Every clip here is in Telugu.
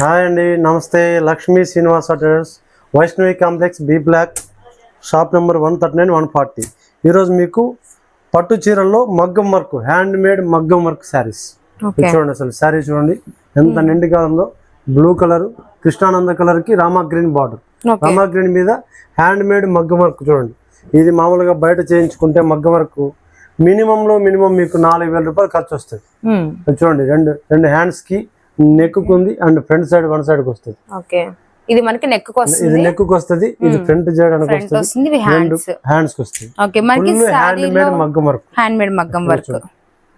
హాయ్ అండి నమస్తే. Lakshmi Srinivasa traders Vaishnavi complex B block shop number one thirty nine one forty. ఈరోజు మీకు పట్టు చీరల్లో మగ్గం వర్క్ హ్యాండ్ మేడ్ మగ్గం వర్క్ శారీస్. చూడండి అసలు శారీ చూడండి. ఎంత నిండుగా ఉందో. బ్లూ కలర్ కృష్ణానంద కలర్కి Rama green border. Rama green మీద హ్యాండ్ మేడ్ మగ్గం వర్క్ చూడండి. ఇది మామూలుగా బయట చేయించుకుంటే మగ్గం వర్క్ మినిమం లో మినిమం మీకు నాలుగు వేల రూపాయలు ఖర్చు వస్తుంది. అది చూడండి రెండు రెండు హ్యాండ్స్కి నెక్ ఉంది అండ్ ఫ్రంట్ సైడ్ వన్ సైడ్కి వస్తుంది. ఓకే. ఇది మనకి నెక్ ఇది వస్తుంది? నెక్కి వస్తుంది ఇది ఫ్రంట్ చేయడానికి వస్తుంది హ్యాండ్స్ హ్యాండ్స్. కి వస్తుంది. ఓకే మనకి ఫుల్ హ్యాండ్ మేడ్ మగ్గం వర్క్. హ్యాండ్ మేడ్ మగ్గం వర్క్.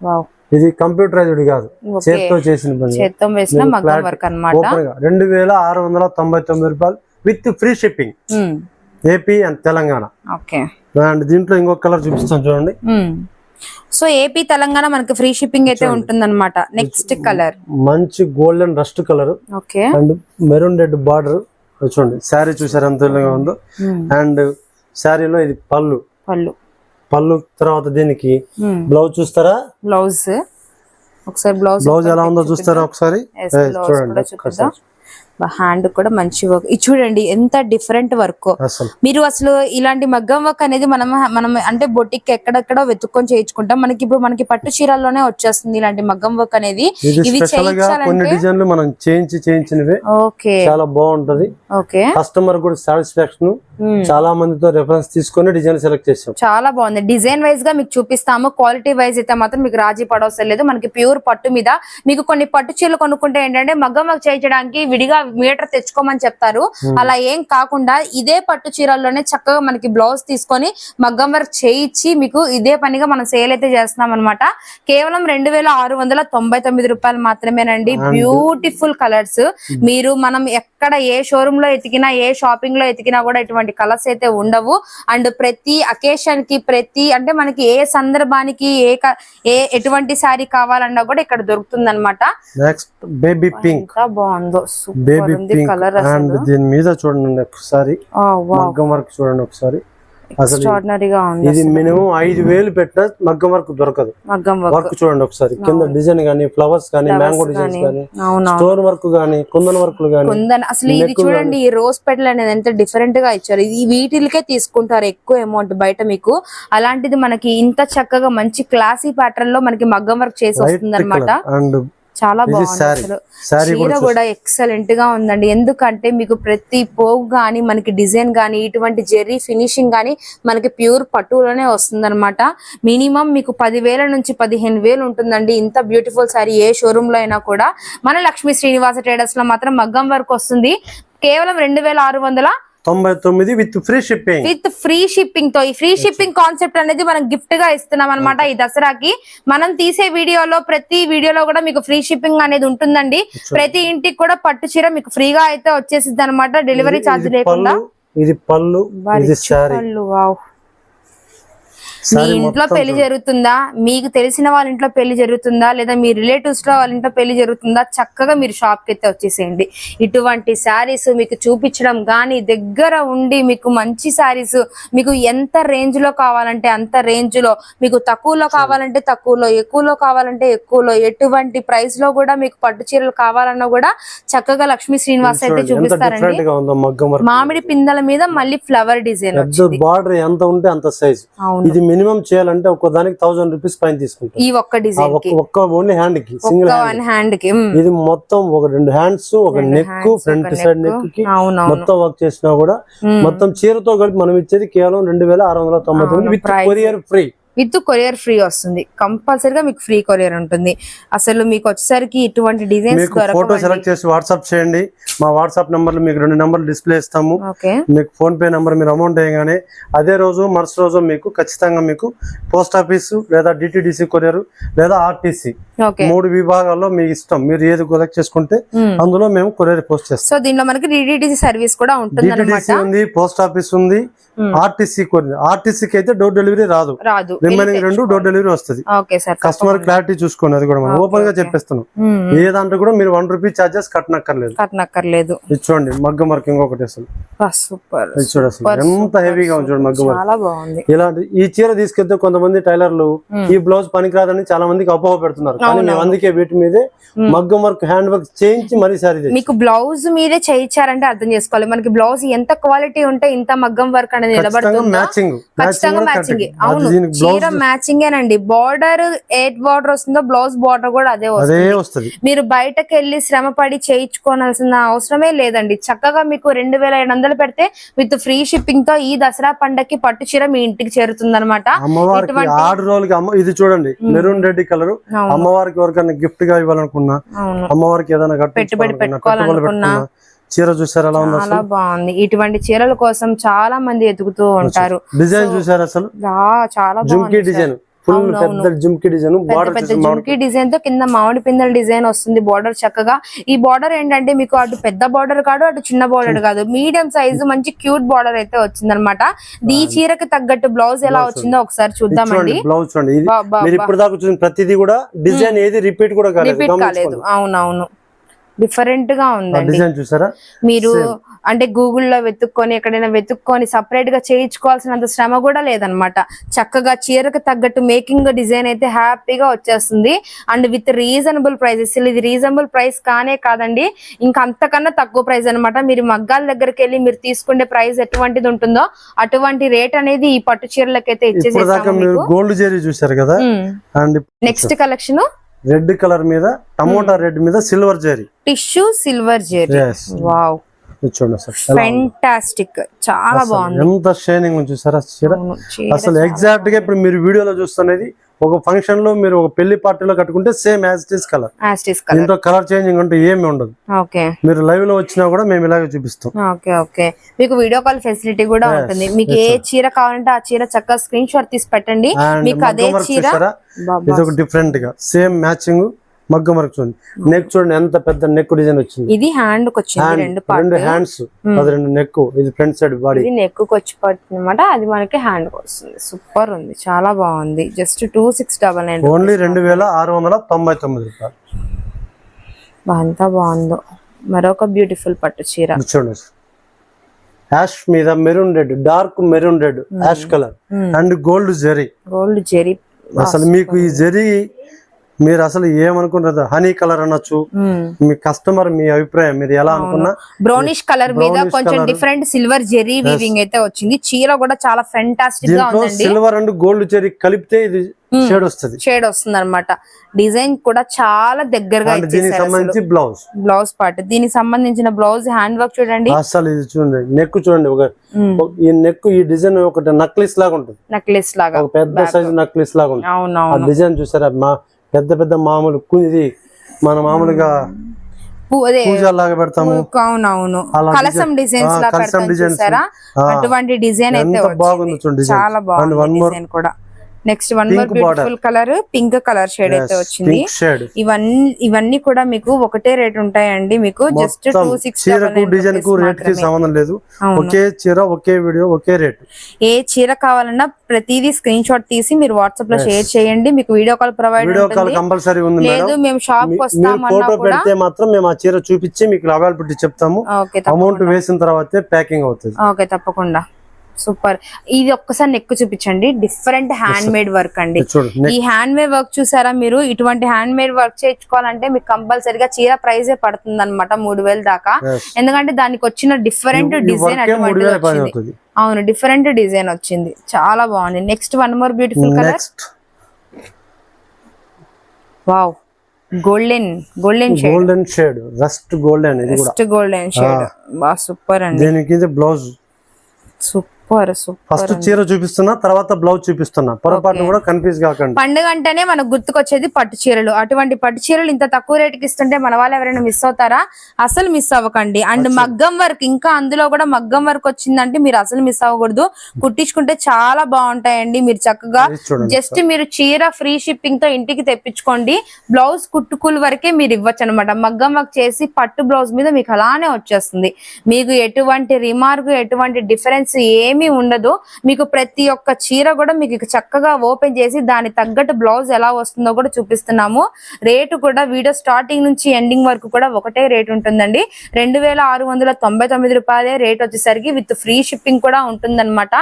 వావ్. ఇది కంప్యూటరైజ్డ్ కాదు చేతితో చేసిన పని చేత్తో వేసిన మీరు మగ్గం flat వర్క్ అన్నమాట. ఓపెన్గా రెండు వేల ఆరు వందల తొంభై తొమ్మిది రూపాయలు with free shipping. AP and Telangana. Okay. And దీంట్లో ఇంకొక కలర్ చూపిస్తాను చూడండి. సో ఏపీ తెలంగాణ మనకి ఫ్రీ షిప్పింగ్ అయితే ఉంటుందన్నమాట. నెక్స్ట్ కలర్ మంచి golden rust colour okay. And maroon red border చూడండి శారీ చూసారు ఎంత ఉందో? మ్మ్. అండ్ శారీలో ఇది పళ్ళు. పళ్ళు. పళ్ళు తర్వాత దీనికి. బ్లౌజ్ చూస్తారా? బ్లౌజ్ ఒకసారి బ్లౌజ్ బ్లౌజ్ ఎలా ఉందో చూస్తారా ఒకసారి? చూడండి. హ్యాండ్ కూడా మంచి వర్క్ ఇది చూడండి ఎంత డిఫరెంట్ వర్క్ మీరు అసలు ఇలాంటి మగ్గం వర్క్ అనేది మనం మనం అంటే బొటిక్ ఎక్కడెక్కడో వెతుక్కొని చేయించుకుంటాం. మనకి ఇప్పుడు మనకి పట్టు చీరల్లోనే వచ్చేస్తుంది ఇలాంటి మగ్గం వర్క్ అనేది. ఇది ఇవి చేయించాలంటే ఓకే. చాలా బాగుంటది. కస్టమర్ కూడా సాటిస్ఫాక్షన్ చాలా మందితో రెఫరెన్స్ తీసుకొని డిజైన్ సెలెక్ట్ చేసాం చాలా బాగుంది. డిజైన్ వైజ్గా మీకు చూపిస్తాము. క్వాలిటీ వైజ్ అయితే మాత్రం మీకు రాజీ పడవసరం లేదు. మనకి ప్యూర్ పట్టు మీద మీకు కొన్ని పట్టు చీరలు కొనుక్కుంటే ఏంటంటే మగ్గం వర్క్ చేయించడానికి విడిగా మీటర్ తెచ్చుకోమని చెప్తారు. అలా ఏం కాకుండా ఇదే పట్టు చీరల్లోనే చక్కగా మనకి బ్లౌజ్ తీసుకొని మగ్గం వర్క్ చేయించి మీకు ఇదే పనిగా మనం సేల్ అయితే చేస్తున్నాం అనమాట కేవలం రెండు వేల ఆరు వందల తొంభై తొమ్మిది రూపాయలు మాత్రమేనండి. బ్యూటిఫుల్ కలర్స్ మీరు మనం ఎక్కడ ఏ షోరూమ్ లో ఎతికినా ఏ షాపింగ్లో ఎతికినా కూడా ఇటువంటి కలర్స్ అయితే ఉండవు. అండ్ ప్రతి అకేషన్కి ప్రతి అంటే మనకి ఏ సందర్భానికి ఏ ఏ ఎటువంటి శారీ కావాలన్నా కూడా ఇక్కడ దొరుకుతుంది అనమాట నెక్స్ట్ బేబీ పింక్ బాగుందో సూపర్ బేబీ ఉంది పింక్ కలర్ దీని మీద చూడండి ఒకసారి వర్క్ చూడండి ఒకసారి. ఎక్స్ట్రాడినరీగా ఉంది ఇది మినిమం ఐదు వేలు పెట్టిన మగ్గం వర్క్ దొరకదు. మగ్గం వర్క్. వర్క్ చూడండి ఒకసారి. కింద డిజైన్ గానీ ఫ్లవర్స్ కానీ మ్యాంగో డిజైన్స్ స్టోన్ వర్క్ గానీ కుందన్ వర్క్లు గానీ కుందన్. అసలు ఇది చూడండి ఈ రోజ్ పెటల్ అనేది ఎంత డిఫరెంట్గా ఇచ్చారు. ఇది వీటిలకే తీసుకుంటారు ఎక్కువ అమౌంట్ బయట మీకు. అలాంటిది మనకి ఇంత చక్కగా మంచి క్లాసీ ప్యాటర్న్లో మనకి మగ్గం వర్క్ చేసి వస్తుంది అనమాట అండ్ చాలా బాగుంది అసలు. చీర కూడా ఎక్సలెంట్గా ఉందండి. ఎందుకంటే మీకు ప్రతి పోగు గానీ మనకి డిజైన్ గానీ ఇటువంటి జెర్రీ ఫినిషింగ్ గానీ మనకి ప్యూర్ పట్టులోనే వస్తుంది మినిమం మీకు పదివేల నుంచి పదిహేను వేలు ఉంటుందండి. ఇంత బ్యూటిఫుల్ సారీ ఏ షోరూమ్లో అయినా కూడా. మన లక్ష్మీ శ్రీనివాస ట్రేడర్స్లో మాత్రం మగ్గం వర్క్ వస్తుంది. కేవలం రెండు వేల ఆరు వందల తొంభై తొమ్మిది with free shipping with free షిప్పింగ్తో. ఈ ఫ్రీ షిప్పింగ్ కాన్సెప్ట్ అనేది మనం గిఫ్ట్గా ఇస్తున్నాం అనమాట ఈ దసరాకి. మనం తీసే వీడియోలో ప్రతి వీడియోలో కూడా మీకు ఫ్రీ షిప్పింగ్ అనేది ఉంటుందండి. ప్రతి ఇంటికి కూడా పట్టు చీర మీకు ఫ్రీగా అయితే వచ్చేసిద్ది అనమాట డెలివరీ ఛార్జ్ లేకుండా. ఇది పళ్ళు ఇది శారీ. మీ ఇంట్లో పెళ్ళి జరుగుతుందా? మీకు తెలిసిన వాళ్ళ ఇంట్లో పెళ్ళి జరుగుతుందా? లేదా మీ రిలేటివ్స్లో వాళ్ళ ఇంట్లో పెళ్ళి జరుగుతుందా? చక్కగా మీరు షాప్కి అయితే వచ్చేసేయండి. ఇటువంటి శారీస్ మీకు చూపించడం గానీ దగ్గర ఉండి మీకు మంచి శారీస్ మీకు ఎంత రేంజ్లో కావాలంటే అంత రేంజ్లో మీకు తక్కువలో కావాలంటే తక్కువలో ఎక్కువలో కావాలంటే ఎక్కువలో ఎటువంటి ప్రైస్లో కూడా మీకు పట్టు చీరలు కావాలన్నా కూడా చక్కగా లక్ష్మీ శ్రీనివాస్ అయితే చూపిస్తారండి. మామిడి పిందల మీద మళ్ళీ ఫ్లవర్ డిజైన్ బార్డర్ ఎంత ఉంటే అంత సైజ్ ఇది మినిమం చేయాలంటే ఒక్క దానికి థౌసండ్ రూపీస్ పైన తీసుకుంటాం ఈ ఒక్క ఆ డిజైన్కి ఒక్క- ఒక్క ఓన్లీ హ్యాండ్కి సింగిల్ హ్యాండ్కి. ఇది మొత్తం ఒక రెండు హ్యాండ్స్ ఒక నెక్ ఫ్రంట్ సైడ్. నెక్కి మొత్తం వర్క్ చేసినా కూడా. మొత్తం చీరతో కలిపి మనం ఇచ్చేది కేవలం రెండు వేల ఆరు వందల తొంభై తొమ్మిది with. Courier free with courier free వస్తుంది. కంపల్సరీగా మీకు ఫ్రీ కొరియర్ ఉంటుంది. అసలు మీకు వచ్చేసరికి ఇటువంటి డిజైన్స్ ఫోటో సెలెక్ట్ చేసి వాట్సాప్ చేయండి. మా వాట్సాప్ నంబర్లు మీకు రెండు నంబర్లు డిస్ప్లే ఇస్తాము. మీకు ఫోన్ పే నంబర్ మీరు అమౌంట్ వేయగానే అదే రోజు మరుసటి రోజు మీకు ఖచ్చితంగా మీకు పోస్ట్ ఆఫీస్ లేదా డిటిడిసి కొరియర్ లేదా ఆర్టీసీ మూడు విభాగాల్లో మీ ఇష్టం. మీరు ఏది కొలెక్ట్ చేసుకుంటే. అందులో మేము కొరియర్ పోస్ట్ చేస్తాం. సో దీనిలో మనకి డిడిటిసి సర్వీస్ కూడా ఉంటుంది డిటిడిసి ఉంది పోస్ట్ ఆఫీస్ ఉంది ఆర్టీసీ కొరియర్. ఆర్టీసీకి అయితే డోర్ డెలివరీ రాదు. రాదు. రిమైనింగ్ రెండు డోర్ డెలివరీ వస్తుంది. కస్టమర్ క్లారిటీ చూసుకోండి అది కూడా మనం ఓపెన్గా చెప్పేస్తున్నాం. ఏ దాంట్లో కూడా మీరు వన్ రూపీ చార్జెస్ కట్టనక్కర్లేదు. కట్టనక్కర్లేదు. ఇది చూడండి మగ్గం వర్క్ ఇంకొకటి అసలు. సూపర్. ఇది చూడు అసలు. ఎంత హెవీగా ఉంది చూడండి మగ్గం వర్క్ చాలా బాగుంది. ఇలాంటి ఈ చీర తీసుకెళ్తే కొంతమంది టైలర్లు ఈ బ్లౌజ్ పనికిరాదని చాలా మందికి అపోహ పెడుతున్నారు. కానీ మేము అందుకే వీటి మీదే మగ్గం వర్క్ హ్యాండ్ వర్క్ చేయించి మరీ సారీ తెచ్చాం. మీకు బ్లౌజ్ మీదే చేయించారంటే అర్థం చేసుకోవాలి. మనకి బ్లౌజ్ ఎంత క్వాలిటీ ఉంటే ఇంత మగ్గం వర్క్ అనేది నిలబడుతుందో మ్యాచింగ్ మ్యాచింగ్ అవును. చీర మ్యాచింగ్ ఏనండి. బార్డర్ ఎయిట్ బార్డర్ వస్తుందో బ్లౌజ్ బార్డర్ కూడా అదే వస్తుంది. మీరు బయటకు వెళ్ళి శ్రమ పడి చేయించుకోవాల్సిన అవసరమే లేదండి. చక్కగా మీకు రెండు వేల ఏడు వందలు పెడితే విత్ ఫ్రీ షిప్పింగ్తో ఈ దసరా పండక్కి పట్టు చీర మీ ఇంటికి చేరుతుంది అనమాట ఇది చూడండి మెరూన్ రెడ్ కలర్. అమ్మవారికి ఎవరికైనా గిఫ్ట్గా ఇవ్వాలనుకున్నా అమ్మవారికి ఏదైనా పెట్టుబడి పెట్టుకోవాలనుకున్నా. చీర చూసారు ఎలా ఉంది చాలా బాగుంది. ఇటువంటి చీరల కోసం చాలా మంది ఎదుగుతూ ఉంటారు. డిజైన్ చూసారు అసలు? చాలా బాగుంది డిజైన్. ఫుల్ పెద్ద జుమ్కీ డిజైన్ పెద్ద బార్డర్ పెద్ద జుమ్కీ డిజైన్తో కింద మామిడి పిందెల డిజైన్ వస్తుంది బార్డర్ చక్కగా. ఈ బార్డర్ ఏంటంటే మీకు అటు పెద్ద బార్డర్ కాదు అటు చిన్న బార్డర్ కాదు. మీడియం సైజు మంచి క్యూట్ బార్డర్ అయితే వచ్చింది అనమాట ఈ చీరకి తగ్గట్టు బ్లౌజ్ ఎలా వచ్చిందో ఒకసారి చూద్దామండి. బ్లౌజ్ చూడండి. ఇప్పుడు దాకా ప్రతిదీ కూడా డిజైన్ ఏది రిపీట్ కూడా రిపీట్ కాలేదు. అవునవును. డిఫరెంట్గా ఉందండి. చూసారా? మీరు అంటే గూగుల్లో వెతుక్కొని ఎక్కడైనా వెతుక్కొని సపరేట్గా చేయించుకోవాల్సినంత శ్రమ కూడా లేదనమాట. చక్కగా చీరకు తగ్గట్టు మేకింగ్ డిజైన్ అయితే హ్యాపీగా వచ్చేస్తుంది. And with reasonable prices. ఇది రీజనబుల్ ప్రైస్ కానే కాదండి. ఇంకా అంతకన్నా తక్కువ ప్రైస్ అన్నమాట మీరు మగ్గాల దగ్గరికి వెళ్ళి మీరు తీసుకునే ప్రైస్ ఎటువంటిది ఉంటుందో అటువంటి రేట్ అనేది ఈ పట్టు చీరలకైతే ఇచ్చేసేసాము మీకు. గోల్డ్ చూసారు కదా? నెక్స్ట్ కలెక్షన్ రెడ్ కలర్ మీద టమోటా రెడ్ మీద silver zari. Tissue silver zari. Wow? Fantastic చాలా బాగుంది. ఎంత షైనింగ్ ఉంది అసలు ఎగ్జాక్ట్గా ఇప్పుడు మీరు వీడియోలో చూస్తున్నది ఒక ఫంక్షన్లో మీరు ఒక పెళ్ళి పార్టీలో కట్టుకుంటే same as it is colour దీంట్లో కలర్ చేంజింగ్ అంటే ఏమి ఉండదు. మీరు లైవ్లో వచ్చినా కూడా మేము ఇలాగే చూపిస్తాం. Okay okay. మీకు వీడియో కాల్ ఫెసిలిటీ కూడా ఉంటుంది. మీకు ఏ చీర కావాలంటే ఆ చీర చక్కగా స్క్రీన్ షాట్ తీసి పెట్టండి. మీకు అదే చీర. ఇది ఒక డిఫరెంట్గా. సేమ్ మ్యాచింగ్ మగ్గం వర్క్ చూడండి. నెక్ చూడండి ఎంత పెద్ద నెక్ డిజైన్ వచ్చింది. ఇది హ్యాండ్ వచ్చింది రెండు హ్యాండ్స్ అది రెండు నెక్ ఇది ఫ్రంట్ సైడ్ బాడీ నెక్ వచ్చి పడుతుంది అనమాట అది మనకి హ్యాండ్ వస్తుంది. సూపర్ ఉంది. చాలా బాగుంది. Just two six double nine only రెండు వేల ఆరు వందల తొంభై తొమ్మిది రూపాయలు. అంతా బాగుందో. మరొక బ్యూటిఫుల్ పట్టు చీర. చూడండి. యాష్ మీద maroon red dark maroon red ash colour and gold zari gold zari అసలు మీకు ఈ జెరీ మీరు అసలు ఏమనుకుంటారు హనీ కలర్ అనొచ్చు మీ కస్టమర్ మీ అభిప్రాయం మీరు ఎలా అనుకున్నా? బ్రౌనిష్ కలర్ మీద కొంచెం. డిఫరెంట్ సిల్వర్ జెరీ వీవింగ్ అయితే వచ్చింది. చీర కూడా చాలా ఫెంటాస్టిక్గా సిల్వర్ అండ్ గోల్డ్ జెరీ కలిపితే ఇది షేడ్ వస్తుంది. షేడ్ వస్తుంది అనమాట డిజైన్ కూడా చాలా దగ్గరగా దీనికి సంబంధించి బ్లౌజ్ బ్లౌజ్ పార్ట్ దీనికి సంబంధించిన బ్లౌజ్ హ్యాండ్ వర్క్ చూడండి. అసలు ఇది చూడండి. నెక్ చూడండి. ఒక ఈ నెక్ ఈ డిజైన్ ఒకటి నక్లిస్ లాగా ఉంటుంది. నెక్లెస్ లాగా. పెద్ద సైజు నక్లిస్ లాగా ఉంటుంది. అవునవును డిజైన్ చూసారా? పెద్ద పెద్ద మామూలు ఇది మన మామూలుగా పూ- అదే పూజ లాగా పెడతాము అవునవును కలసం డిజైన్స్. అటువంటి డిజైన్ అయితే బాగుంది. చూడండి. చాలా బాగుంది కూడా next one more. Beautiful colour pink colour shade అయితే వచ్చింది. ఇవన్నీ ఇవన్నీ కూడా మీకు ఒకటే రేట్ ఉంటాయండి మీకు జస్ట్ టూ సిక్స్ డిజైన్కు రేట్కి సంబంధం లేదు. ఒకే చీర ఒకే వీడియో ఒకే రేట్ ఏ చీర కావాలన్నా ప్రతిదీ స్క్రీన్ షాట్ తీసి మీరు వాట్సాప్లో షేర్ చేయండి మీకు video call provide video call compulsory ఉంది లేదు మేము షాప్కి ఫోటో పెడితే మాత్రం మేము ఆ చీర చూపించి మీకు అవైలబిలిటీ చెప్తాము. అమౌంట్ వేసిన తర్వాతే ప్యాకింగ్ అవుతుంది. ఓకే తప్పకుండా. సూపర్. ఇది ఒక్కసారి నెక్ చూపించండి. డిఫరెంట్ హ్యాండ్ మేడ్ వర్క్ అండి. ఈ హ్యాండ్ మేడ్ వర్క్ చూసారా మీరు? ఇటువంటి హ్యాండ్ మేడ్ వర్క్ చేయించుకోవాలంటే మీకు కంపల్సరిగా చీర ప్రైజే పడుతుంది అనమాట మూడు వేలు దాకా. ఎందుకంటే దానికి వచ్చిన డిఫరెంట్ డిజైన్ అటువంటిది వచ్చింది. అవును డిఫరెంట్ డిజైన్ వచ్చింది. చాలా బాగుంది. Next one more beautiful colour wow golden golden shade golden shade rust golden ఇది కూడా. ఫస్ట్ గోల్డెన్ షేడ్ బా సూపర్ అండి. దీనికి బ్లౌజ్ సూపర్ సూపర్ ఫస్ట్ చీర చూపిస్తున్నా తర్వాత బ్లౌజ్ చూపిస్తున్నా. పొరపాటు కూడా కన్ఫ్యూజ్ కాకండి పండుగ అంటేనే మనకు గుర్తుకొచ్చేది పట్టు చీరలు. అటువంటి పట్టు చీరలు ఇంత తక్కువ రేటుకి ఇస్తుంటే మన వాళ్ళు ఎవరైనా మిస్ అవుతారా? అసలు మిస్ అవ్వకండి. అండ్ మగ్గం వర్క్ ఇంకా అందులో కూడా మగ్గం వర్క్ వచ్చిందంటే మీరు అసలు మిస్ అవ్వకూడదు. కుట్టించుకుంటే చాలా బాగుంటాయండి. మీరు చక్కగా జస్ట్ మీరు చీర ఫ్రీ షిప్పింగ్తో ఇంటికి తెప్పించుకోండి. బ్లౌజ్ కుట్టుకుల వరకే మీరు ఇవ్వచ్చు అనమాట మగ్గం వర్క్ చేసి పట్టు బ్లౌజ్ మీద మీకు అలానే వచ్చేస్తుంది. మీకు ఎటువంటి రిమార్క్ ఎటువంటి డిఫరెన్స్ ఏమి ఏమీ ఉండదు. మీకు ప్రతి ఒక్క చీర కూడా మీకు చక్కగా ఓపెన్ చేసి దాని తగ్గట్టు బ్లౌజ్ ఎలా వస్తుందో కూడా చూపిస్తున్నాము. రేటు కూడా వీడియో స్టార్టింగ్ నుంచి ఎండింగ్ వరకు కూడా ఒకటే రేట్ ఉంటుందండి. రెండు వేల ఆరు వందల తొంభై తొమ్మిది రూపాయలే రేట్ వచ్చేసరికి విత్ ఫ్రీ షిప్పింగ్ కూడా ఉంటుందన్నమాట.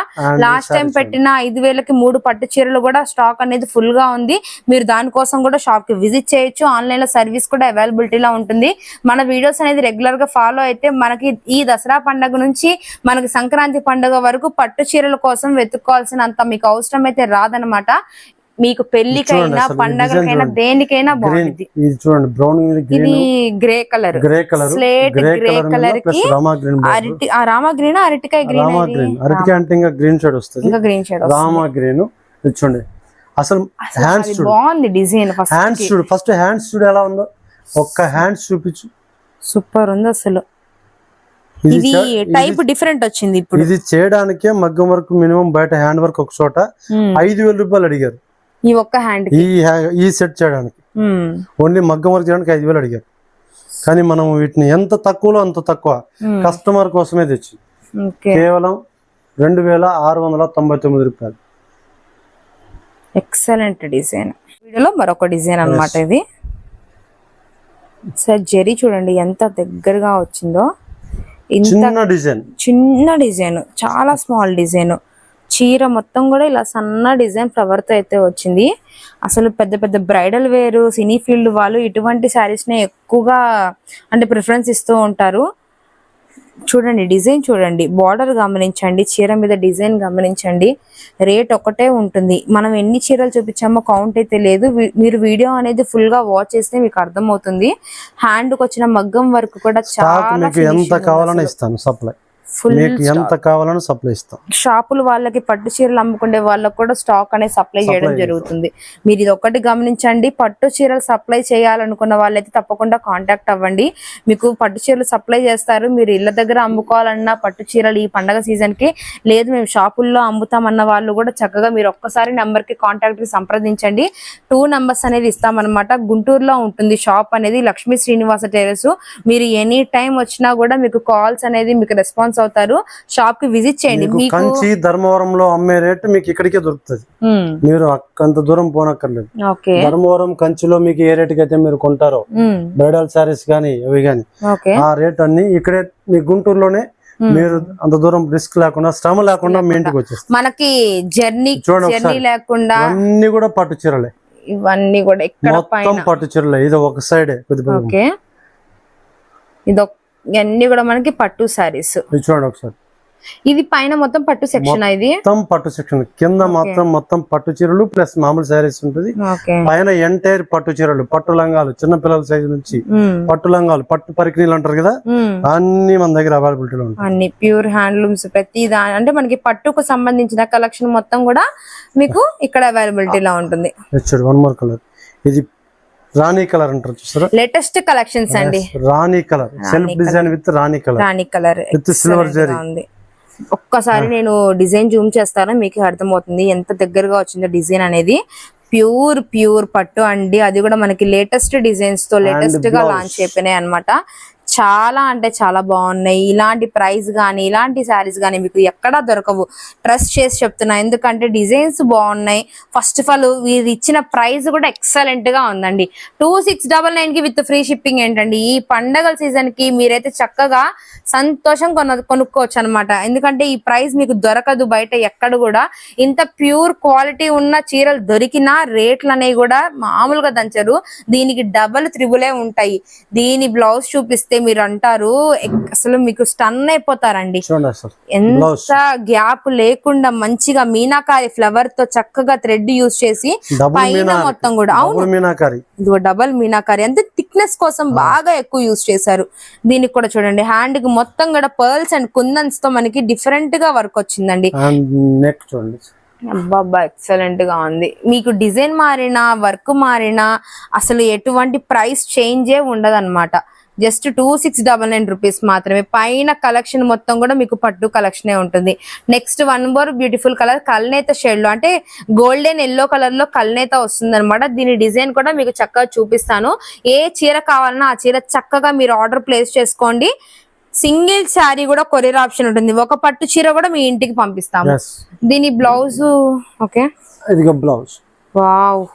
లాస్ట్ టైం పెట్టిన ఐదు వేలకి మూడు పట్టు చీరలు కూడా స్టాక్ అనేది ఫుల్గా ఉంది. మీరు దానికోసం కూడా షాప్కి విజిట్ చేయొచ్చు. ఆన్లైన్లో సర్వీస్ కూడా అవైలబిలిటీలో ఉంటుంది. మన వీడియోస్ అనేది రెగ్యులర్గా ఫాలో అయితే మనకి ఈ దసరా పండుగ నుంచి మనకి సంక్రాంతి పండుగ వరకు పట్టు చీరల కోసం వెతుక్కోవాల్సినంత మీకు అవసరం అయితే రాదనమాట మీకు పెళ్ళికైనా పండగలకైనా దేనికైనా బాగుంది ఇది చూడండి బ్రౌన్ ఇది grey colour. Grey colour Slate grey కలర్కి అరటి ఆ రామా గ్రీన్ అరటికాయ రామా గ్రీన్. గ్రీన్ అరటికి అంటే ఇంకా గ్రీన్ షేడ్ వస్తుంది. ఇంకా గ్రీన్ షేడ్ రామా గ్రీన్. చూడండి. అసలు హ్యాండ్స్ చూడు. బాగుంది డిజైన్ ఫస్ట్ హ్యాండ్స్ చూడు. ఫస్ట్ హ్యాండ్స్ చూడు ఎలా ఉందో. ఒక్క హ్యాండ్స్ చూపించు. సూపర్ ఉంది అసలు. ఇది టైప్ డిఫరెంట్ వచ్చింది ఇప్పుడు. ఇది చేయడానికే మగ్గం వర్క్ మినిమం బయట హ్యాండ్ వర్క్ ఒక చోట. ఐదు వేల రూపాయలు అడిగారు. ఈ ఒక్క హ్యాండ్ ఈ సెట్ చేయడానికి. ఓన్లీ మగ్గం వర్క్ చేయడానికి ఐదు వేలు అడిగారు. కానీ మనం వీటిని ఎంత తక్కువలో అంత తక్కువ కస్టమర్ కోసమే తెచ్చి కేవలం రెండు వేల ఆరు వందల తొంభై తొమ్మిది రూపాయలు. Excellent design. వీడియోలో మరొక డిజైన్ అన్నమాట ఇది. సార్ జెరీ చూడండి ఎంత దగ్గరగా వచ్చిందో. చిన్న డిజైన్. చిన్న డిజైన్ చాలా స్మాల్ డిజైన్. చీర మొత్తం కూడా ఇలా సన్న డిజైన్ ఫ్లవర్తో అయితే వచ్చింది. అసలు పెద్ద పెద్ద బ్రైడల్ వేరు సినీ ఫీల్డ్ వాళ్ళు ఇటువంటి శారీస్ నే ఎక్కువగా అంటే ప్రిఫరెన్స్ ఇస్తూ ఉంటారు. చూడండి డిజైన్ చూడండి. బార్డర్ గమనించండి చీర మీద డిజైన్ గమనించండి. రేట్ ఒకటే ఉంటుంది. మనం ఎన్ని చీరలు చూపించామో కౌంట్ అయితే లేదు. మీరు వీడియో అనేది ఫుల్గా వాచ్ చేస్తే మీకు అర్థమవుతుంది. హ్యాండ్కి వచ్చిన మగ్గం వర్క్ కూడా చాలా ఎంత కావాలని ఇస్తాను సప్లై మీకు ఎంత కావాలని సప్లై ఇస్తాం. షాపులు వాళ్ళకి పట్టు చీరలు అమ్ముకునే వాళ్ళకి కూడా స్టాక్ అనేది సప్లై చేయడం జరుగుతుంది. మీరు ఇది ఒకటి గమనించండి పట్టు చీరలు సప్లై చేయాలనుకున్న వాళ్ళైతే తప్పకుండా కాంటాక్ట్ అవ్వండి. మీకు పట్టు చీరలు సప్లై చేస్తారు మీరు ఇళ్ళ దగ్గర అమ్ముకోవాలన్నా పట్టు చీరలు ఈ పండగ సీజన్కి లేదు మేము షాపుల్లో అమ్ముతామన్న వాళ్ళు కూడా చక్కగా మీరు ఒక్కసారి నెంబర్కి కాంటాక్ట్కి సంప్రదించండి. టూ నెంబర్స్ అనేది ఇస్తామన్నమాట. గుంటూరులో ఉంటుంది షాప్ అనేది లక్ష్మీ శ్రీనివాస టెరెస్ మీరు ఎనీ టైం వచ్చినా కూడా మీకు కాల్స్ అనేది మీకు రెస్పాన్స్ అవుతారు. షాప్కి విజిట్ చేయండి. మీకు కంచి ధర్మవరంలో అమ్మే రేటు మీకు ఇక్కడికే దొరుకుతుంది. మీరు అంత దూరం పోనక్కర్లేదు. ధర్మవరం కంచిలో మీకు ఏ రేటుకి అయితే మీరు కొంటారో బ్రైడల్ శారీస్ కానీ అవి ఓకే. ఆ రేట్ అన్ని ఇక్కడే మీ గుంటూరులోనే మీరు అంత దూరం రిస్క్ లేకుండా శ్రమ లేకుండా మీ ఇంటికి వచ్చేస్తాయి మనకి జర్నీ జర్నీ. లేకుండా అన్ని కూడా పట్టు చీరలే. ఇవన్నీ కూడా ఇక్కడ మొత్తం పట్టు చీరలే. ఇది ఒక సైడే కొద్ది కొద్ది ఓకే. ఇది ఇవన్నీ కూడా మనకి పట్టు సారీస్ చూడండి ఒకసారి. ఇది పైన మొత్తం పట్టు సెక్షన్ ఇది? మొత్తం పట్టు సెక్షన్. కింద మాత్రం మొత్తం పట్టు చీరలు ప్లస్ మామూలు శారీస్ ఉంటుంది. పైన ఎంటైర్ పట్టు చీరలు పట్టు లంగాలు చిన్న పిల్లల సైజు నుంచి పట్టు లంగాలు పట్టు పరికిణీలు అంటారు కదా. అన్ని మన దగ్గర అవైలబిలిటీలో ఉంటాయి. అన్ని ప్యూర్ హ్యాండ్లూమ్స్ ప్రతి అంటే మనకి పట్టుకు సంబంధించిన కలెక్షన్ మొత్తం కూడా మీకు ఇక్కడ అవైలబిలిటీలో ఉంటుంది. వన్ మోర్ కలర్ ఇది రాణి కలర్ అంటారు చూసారా లేటెస్ట్ కలెక్షన్స్ అండి. Rani colour. Self design with rani colour. Rani colour. With silver zari ఉంది. ఒక్కసారి నేను డిజైన్ జూమ్ చేస్తాను మీకు అర్థమవుతుంది ఎంత దగ్గరగా వచ్చిందో డిజైన్ అనేది. ప్యూర్ ప్యూర్ పట్టు అండి. అది కూడా మనకి లేటెస్ట్ డిజైన్స్తో లేటెస్ట్గా. లాంచ్ అయిపోయినాయి అన్నమాట. చాలా అంటే చాలా బాగున్నాయి. ఇలాంటి ప్రైస్ కానీ ఇలాంటి శారీస్ కానీ మీకు ఎక్కడా దొరకవు. ట్రస్ట్ చేసి చెప్తున్నా. ఎందుకంటే డిజైన్స్ బాగున్నాయి. ఫస్ట్ ఆఫ్ ఆల్ వీరు ఇచ్చిన ప్రైస్ కూడా ఎక్సలెంట్గా ఉందండి. టూ సిక్స్ డబల్ నైన్కి విత్ ఫ్రీ షిప్పింగ్ ఏంటండి? ఈ పండగల సీజన్కి మీరైతే చక్కగా సంతోషం కొన కొనుక్కోవచ్చు అనమాట ఎందుకంటే ఈ ప్రైస్ మీకు దొరకదు బయట ఎక్కడ కూడా. ఇంత ప్యూర్ క్వాలిటీ ఉన్న చీరలు దొరికినా రేట్లు అనేవి కూడా మామూలుగా దంచరు. దీనికి డబల్ త్రిబులే ఉంటాయి. దీని బ్లౌజ్ చూపిస్తే మీరు అంటారు అసలు మీకు స్టన్ అయిపోతారండి. ఎంత గ్యాప్ లేకుండా మంచిగా మీనాకారి ఫ్లవర్తో చక్కగా థ్రెడ్ యూజ్ చేసి పైన మొత్తం కూడా. అవును. మీనాకారి. ఇదిగో డబల్ మీనాకారి. అంటే థిక్నెస్ కోసం బాగా ఎక్కువ యూజ్ చేశారు. దీనికి కూడా చూడండి. హ్యాండ్కి మొత్తం కూడా పర్ల్స్ అండ్ కుందన్స్తో మనకి డిఫరెంట్గా వర్క్ వచ్చిందండి. అబ్బాబ్బా ఎక్సలెంట్గా ఉంది. మీకు డిజైన్ మారినా వర్క్ మారినా అసలు ఎటువంటి ప్రైస్ చేంజే ఉండదు అనమాట just two six double nine rupees మాత్రమే. పైన కలెక్షన్ మొత్తం కూడా మీకు పట్టు కలెక్షనే ఉంటుంది. Next one more beautiful colour కల్నేత షేడ్లో. అంటే గోల్డెన్ ఎల్లో కలర్లో కల్నేత వస్తుంది అనమాట దీని డిజైన్ కూడా మీకు చక్కగా చూపిస్తాను. ఏ చీర కావాలన్నా ఆ చీర చక్కగా మీరు ఆర్డర్ ప్లేస్ చేసుకోండి. సింగిల్ శారీ కూడా కొరియర్ ఆప్షన్ ఉంటుంది. ఒక పట్టు చీర కూడా మీ ఇంటికి పంపిస్తాము. దీని blouse okay. Blouse. Wow.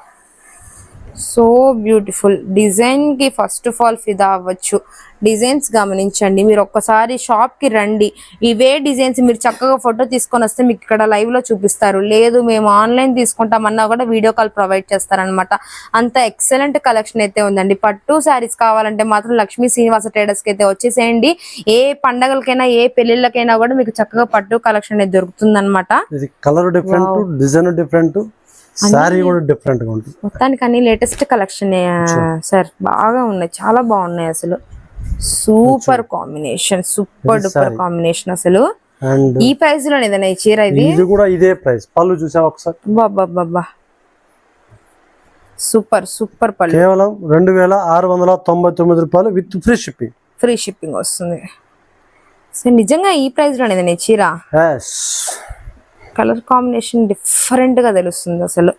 So beautiful. డిజైన్కి ఫస్ట్ ఆఫ్ ఆల్ ఫిదా అవ్వచ్చు. డిజైన్స్ గమనించండి. మీరు ఒక్కసారి షాప్కి రండి. ఇవే డిజైన్స్ మీరు చక్కగా ఫోటో తీసుకొని వస్తే మీకు ఇక్కడ లైవ్లో చూపిస్తారు. లేదు మేము ఆన్లైన్ తీసుకుంటామన్నా కూడా వీడియో కాల్ ప్రొవైడ్ చేస్తారనమాట అంత ఎక్సలెంట్ కలెక్షన్ అయితే ఉందండి. పట్టు శారీస్ కావాలంటే మాత్రం లక్ష్మీ శ్రీనివాస ట్రేడర్స్కి అయితే వచ్చేసేయండి. ఏ పండగలకైనా ఏ పెళ్ళిళ్ళకైనా కూడా మీకు చక్కగా పట్టు కలెక్షన్ అనేది దొరుకుతుంది colour different design different. Sari కూడా డిఫరెంట్గా ఉంటుంది. మొత్తానికి అన్ని లేటెస్ట్ కలెక్షన్ సార్ బాగా ఉన్నాయి. చాలా బాగున్నాయి అసలు. Super combination super duper combination అసలు. ఈ ప్రైస్లో ఏదైనా ఈ చీర ఇది? ఇది కూడా ఇదే ప్రైస్ పళ్ళు చూసావా ఒకసారి? బాబా సూపర్ సూపర్ పళ్ళు. కేవలం రెండు వేల ఆరు వందల తొంభై తొమ్మిది రూపాయలు with free shipping free shipping వస్తుంది. సో నిజంగా ఈ ప్రైస్లో ఏదైనా చీర? కలర్ కాంబినేషన్ డిఫరెంట్గా తెలుస్తుంది అసలు.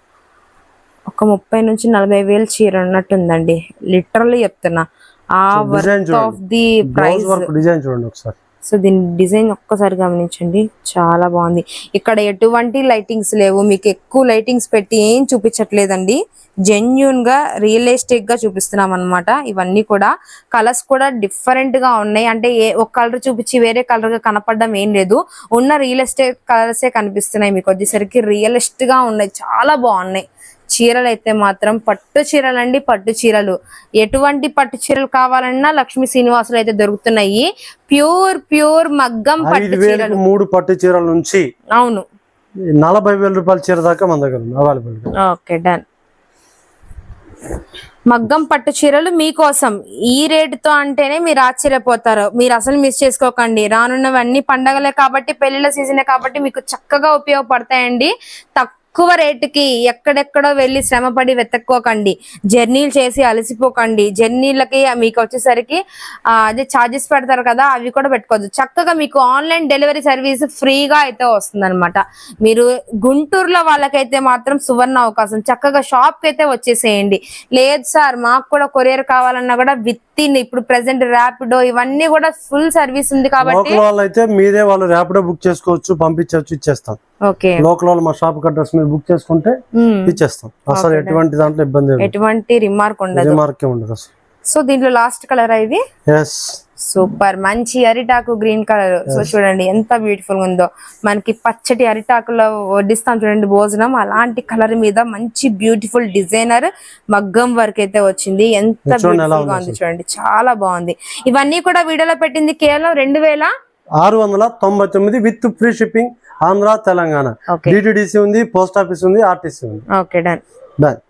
ఒక ముప్పై నుంచి నలభై వేలు చీర ఉన్నట్టుందండి లిటరల్లీ చెప్తున్నా. ఆ worth of the price design చూడండి ఒకసారి. సో దీని డిజైన్ ఒక్కసారి గమనించండి. చాలా బాగుంది. ఇక్కడ ఎటువంటి లైటింగ్స్ లేవు. మీకు ఎక్కువ లైటింగ్స్ పెట్టి ఏం చూపించట్లేదండి. జెన్యున్గా రియలిస్టిక్గా చూపిస్తున్నాం అన్నమాట ఇవన్నీ కూడా కలర్స్ కూడా డిఫరెంట్గా ఉన్నాయి. అంటే ఏ ఒక కలర్ చూపించి వేరే కలర్గా కనపడడం ఏం లేదు. ఉన్న రియల్ ఎస్టేట్ కలర్సే కనిపిస్తున్నాయి. మీకు వచ్చేసరికి రియలిస్ట్గా ఉన్నాయి. చాలా బాగున్నాయి. చీరలు అయితే మాత్రం పట్టు చీరలు అండి పట్టు చీరలు. ఎటువంటి పట్టు చీరలు కావాలన్నా లక్ష్మీ శ్రీనివాసులు అయితే దొరుకుతున్నాయి. ప్యూర్ ప్యూర్ మగ్గం పట్టు వేలకు మూడు పట్టు చీరల నుంచి అవును. నలభై వేల రూపాయల చీర దాకా మన దగ్గర అవైలబుల్ ఓకే డన్. మగ్గం పట్టు చీరలు మీకోసం. ఈ రేటుతో అంటేనే మీరు ఆశ్చర్యపోతారు. మీరు అసలు మిస్ చేసుకోకండి. రానున్నవన్నీ పండగలే కాబట్టి పెళ్ళిళ్ళ సీజనే కాబట్టి మీకు చక్కగా ఉపయోగపడతాయండి. తక్కువ తక్కువ రేటుకి ఎక్కడెక్కడో వెళ్ళి శ్రమపడి వెతక్కోకండి. జర్నీలు చేసి అలసిపోకండి. జర్నీలకి మీకు వచ్చేసరికి అదే ఛార్జెస్ పెడతారు కదా అవి కూడా పెట్టుకోవద్దు. చక్కగా మీకు ఆన్లైన్ డెలివరీ సర్వీస్ ఫ్రీగా అయితే వస్తుందన్నమాట. మీరు గుంటూరులో వాళ్ళకైతే మాత్రం సువర్ణ అవకాశం. చక్కగా షాప్కి అయితే వచ్చేసేయండి. లేదు సార్ మాకు కూడా కొరియర్ కావాలన్నా కూడా విత్ ఇన్ ఇప్పుడు ప్రెసెంట్ ర్యాపిడో ఇవన్నీ కూడా ఫుల్ సర్వీస్ ఉంది కాబట్టి లోకల్ వాళ్ళు మీరే వాళ్ళు ర్యాపిడో బుక్ చేసుకోవచ్చు పంపించవచ్చు ఇచ్చేస్తాం. లోకల్ వాళ్ళు మా షాప్ అడ్రస్ మీరు బుక్ చేసుకుంటే ఇచ్చేస్తాం. అసలు ఎటువంటి దాంట్లో ఇబ్బంది ఎటువంటి రిమార్క్ ఉండదు. రిమార్క్ ఉండదు అసలు. సో దీంట్లో లాస్ట్ కలర్ ఇది? సూపర్ మంచి అరిటాకు గ్రీన్ కలర్ సో చూడండి ఎంత బ్యూటిఫుల్గా ఉందో. మనకి పచ్చటి అరిటాకులో వడ్డిస్తాం చూడండి భోజనం. అలాంటి కలర్ మీద మంచి బ్యూటిఫుల్ డిజైనర్ మగ్గం వర్క్ అయితే వచ్చింది. ఎంత బ్యూటిఫుల్గా ఉంది చూడండి. చాలా బాగుంది. ఇవన్నీ కూడా వీడియోలో పెట్టింది కేవలం రెండు వేల? ఆరు వందల తొంభై తొమ్మిది with free shipping Andhra Telangana. DTDC ఉంది పోస్ట్ ఆఫీస్ ఉంది ఆర్టీసీ ఉంది. Okay done done